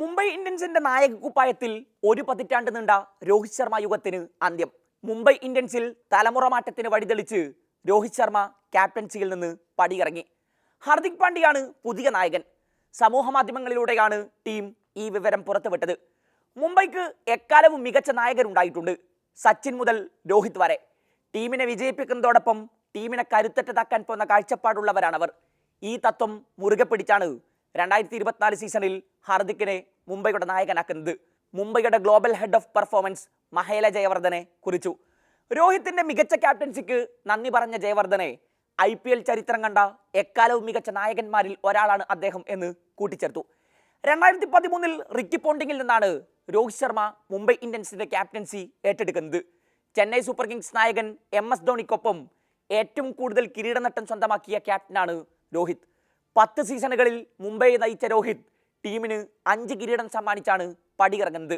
മുംബൈ ഇന്ത്യൻസിന്റെ നായക കുപ്പായത്തിൽ ഒരു പതിറ്റാണ്ട് നീണ്ട രോഹിത് ശർമ്മ യുഗത്തിന് അന്ത്യം. മുംബൈ ഇന്ത്യൻസിൽ തലമുറ മാറ്റത്തിന് വഴിതെളിച്ച് രോഹിത് ശർമ്മ ക്യാപ്റ്റൻസിയിൽ നിന്ന് പടിയിറങ്ങി. ഹാർദിക് പാണ്ഡ്യയാണ് പുതിയ നായകൻ. സമൂഹ മാധ്യമങ്ങളിലൂടെയാണ് ടീം ഈ വിവരം പുറത്തുവിട്ടത്. മുംബൈക്ക് എക്കാലവും മികച്ച നായകരുണ്ടായിട്ടുണ്ട് സച്ചിൻ മുതൽ രോഹിത് വരെ. ടീമിനെ വിജയിപ്പിക്കുന്നതോടൊപ്പം ടീമിനെ കരുത്തറ്റതാക്കാൻ പോകുന്ന കാഴ്ചപ്പാടുള്ളവരാണവർ. ഈ തത്വം മുറുകെ പിടിച്ചാണ് രണ്ടായിരത്തി ഇരുപത്തിനാല് സീസണിൽ ഹാർദിക്കിനെ മുംബൈയുടെ നായകനാക്കുന്നത്. മുംബൈയുടെ global head of performance Mahela Jayawardene കുറിച്ചു. രോഹിത്തിന്റെ മികച്ച ക്യാപ്റ്റൻസിക്ക് നന്ദി പറഞ്ഞ ജയവർദ്ധനെ ഐ പി എൽ ചരിത്രം കണ്ട എക്കാലവും മികച്ച നായകന്മാരിൽ ഒരാളാണ് അദ്ദേഹം എന്ന് കൂട്ടിച്ചേർത്തു. രണ്ടായിരത്തി പതിമൂന്നിൽ റിക്കി പോണ്ടിങ്ങിൽ നിന്നാണ് രോഹിത് ശർമ്മ മുംബൈ ഇന്ത്യൻസിന്റെ ക്യാപ്റ്റൻസി ഏറ്റെടുക്കുന്നത്. ചെന്നൈ സൂപ്പർ കിങ്സ് നായകൻ എം എസ് ധോണിക്കൊപ്പം ഏറ്റവും കൂടുതൽ കിരീടനട്ടം സ്വന്തമാക്കിയ ക്യാപ്റ്റനാണ് രോഹിത്. പത്ത് സീസണുകളിൽ മുംബൈ നയിച്ച രോഹിത് ടീമിന് അഞ്ച് കിരീടം സമ്മാനിച്ചാണ് പടിയിറങ്ങുന്നത്.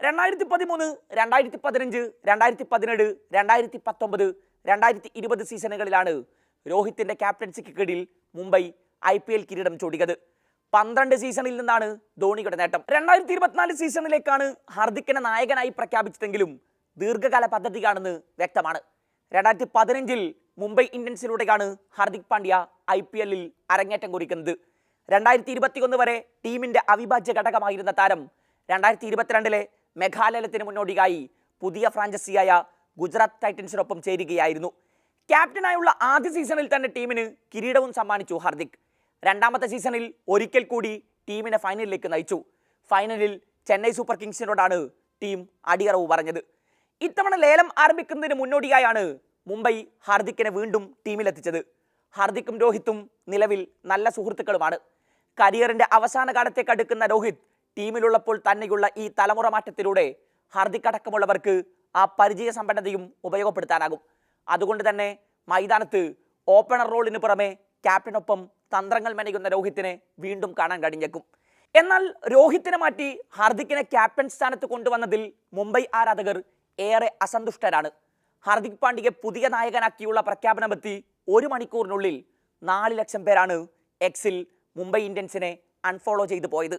രണ്ടായിരത്തി പതിമൂന്ന് രണ്ടായിരത്തി പതിനഞ്ച് രണ്ടായിരത്തി പതിനേഴ് രണ്ടായിരത്തി പത്തൊമ്പത് രണ്ടായിരത്തി ഇരുപത് സീസണുകളിലാണ് രോഹിത്തിന്റെ ക്യാപ്റ്റൻസിക്ക് കീഴിൽ മുംബൈ ഐ പി എൽ കിരീടം ചൂടിയത്. പന്ത്രണ്ട് സീസണിൽ നിന്നാണ് ധോണിയുടെ നേട്ടം. രണ്ടായിരത്തി ഇരുപത്തിനാല് സീസണിലേക്കാണ് ഹാർദിക്കിനെ നായകനായി പ്രഖ്യാപിച്ചതെങ്കിലും ദീർഘകാല പദ്ധതിയാണെന്ന് വ്യക്തമാണ്. രണ്ടായിരത്തി പതിനഞ്ചിൽ മുംബൈ ഇന്ത്യൻസിലൂടെയാണ് ഹാർദിക് പാണ്ഡ്യ ഐ പി എല്ലിൽ അരങ്ങേറ്റം കുറിക്കുന്നത്. രണ്ടായിരത്തി ഇരുപത്തിയൊന്ന് വരെ ടീമിന്റെ അവിഭാജ്യ ഘടകമായിരുന്ന താരം രണ്ടായിരത്തി ഇരുപത്തിരണ്ടിലെ മെഘാലയത്തിന് മുന്നോടിയായി പുതിയ ഫ്രാഞ്ചൈസിയായ ഗുജറാത്ത് ടൈറ്റൻസിനൊപ്പം ചേരുകയായിരുന്നു. ക്യാപ്റ്റനായുള്ള ആദ്യ സീസണിൽ തന്നെ ടീമിന് കിരീടവും സമ്മാനിച്ചു ഹാർദിക്. രണ്ടാമത്തെ സീസണിൽ ഒരിക്കൽ കൂടി ടീമിനെ ഫൈനലിലേക്ക് നയിച്ചു. ഫൈനലിൽ ചെന്നൈ സൂപ്പർ കിങ്സിനോടാണ് ടീം അടിയറവ് പറഞ്ഞത്. ഇത്തവണ ലേലം ആരംഭിക്കുന്നതിന് മുന്നോടിയായാണ് മുംബൈ ഹാർദിക്കിനെ വീണ്ടും ടീമിലെത്തിച്ചത്. ഹാർദിക്കും രോഹിത്തും നിലവിൽ നല്ല സുഹൃത്തുക്കളുമാണ്. കരിയറിന്റെ അവസാന കാലത്തേക്ക് അടുക്കുന്ന രോഹിത് ടീമിലുള്ളപ്പോൾ തന്നെയുള്ള ഈ തലമുറ മാറ്റത്തിലൂടെ ഹാർദിക് അടക്കമുള്ളവർക്ക് ആ പരിചയ സമ്പന്നതയും ഉപയോഗപ്പെടുത്താനാകും. അതുകൊണ്ട് തന്നെ മൈതാനത്ത് ഓപ്പണർ റോളിന് പുറമെ ക്യാപ്റ്റനൊപ്പം തന്ത്രങ്ങൾ മെനയുന്ന രോഹിത്തിനെ വീണ്ടും കാണാൻ കഴിഞ്ഞേക്കും. എന്നാൽ രോഹിത്തിനെ മാറ്റി ഹാർദിക്കിനെ ക്യാപ്റ്റൻ സ്ഥാനത്ത് കൊണ്ടുവന്നതിൽ മുംബൈ ആരാധകർ ഏറെ അസന്തുഷ്ടരാണ്. ഹാർദിക് പാണ്ഡ്യയെ പുതിയ നായകനാക്കിയുള്ള പ്രഖ്യാപനമെത്തി ഒരു മണിക്കൂറിനുള്ളിൽ നാല് ലക്ഷം പേരാണ് എക്സിൽ മുംബൈ ഇന്ത്യൻസിനെ അൺഫോളോ ചെയ്തു പോയത്.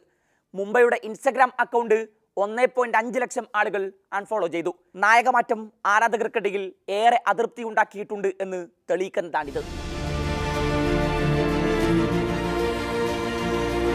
മുംബൈയുടെ ഇൻസ്റ്റഗ്രാം അക്കൗണ്ട് ഒന്നേ പോയിന്റ് അഞ്ച് ലക്ഷം ആളുകൾ അൺഫോളോ ചെയ്തു. നായകമാറ്റം ആരാധകർക്കിടയിൽ ഏറെ അതൃപ്തി ഉണ്ടാക്കിയിട്ടുണ്ട് എന്ന് തെളിയിക്കുന്നതാണിത്.